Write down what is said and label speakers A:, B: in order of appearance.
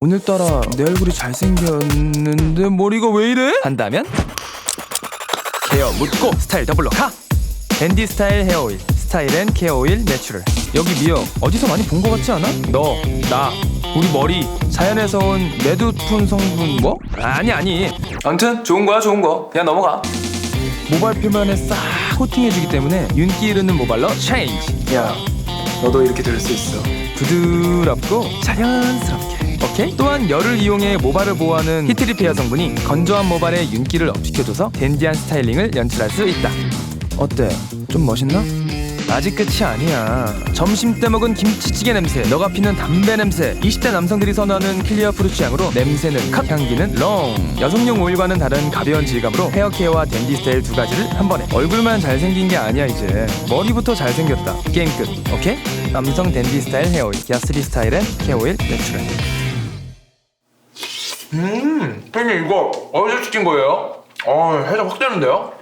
A: 오늘따라 내 얼굴이 잘생겼는데 머리가 왜 이래? 한다면 케어 묻고 스타일 더블로 가! 댄디 스타일 헤어 오일 스타일앤 케어 오일 내추럴 여기 미영 어디서 많이 본거 같지 않아? 너, 나, 우리 머리 자연에서 온 레드톤 성분 뭐? 아니 아니 아무튼 좋은 거야 좋은 거 그냥 넘어가 모발 표면에 싹 코팅해주기 때문에 윤기 이르는 모발로 체인지
B: 야, 너도 이렇게 될 수 있어.
A: 부드럽고 자연스럽게 오 케이? 또한 열을 이용해 모발을 보호하는 히트 리페어 성분이 건조한 모발에 윤기를 업시켜줘서 댄디한 스타일링을 연출할 수 있다 어때? 좀 멋있나? 아직 끝이 아니야 점심 때 먹은 김치찌개 냄새 너가 피는 담배 냄새 20대 남성들이 선호하는 클리어 프루츠 향으로 냄새는 컷 향기는 롱 여성용 오일과는 다른 가벼운 질감으로 헤어 케어와 댄디 스타일 두 가지를 한 번에 얼굴만 잘생긴 게 아니야 이제 머리부터 잘생겼다 게임 끝 오케이? 남성 댄디 스타일 헤어 오일 야스리 스타일엔 케어 오일 내추럴 음 형님 이거 어디서 시킨 거예요? 어 해장 확 되는데요?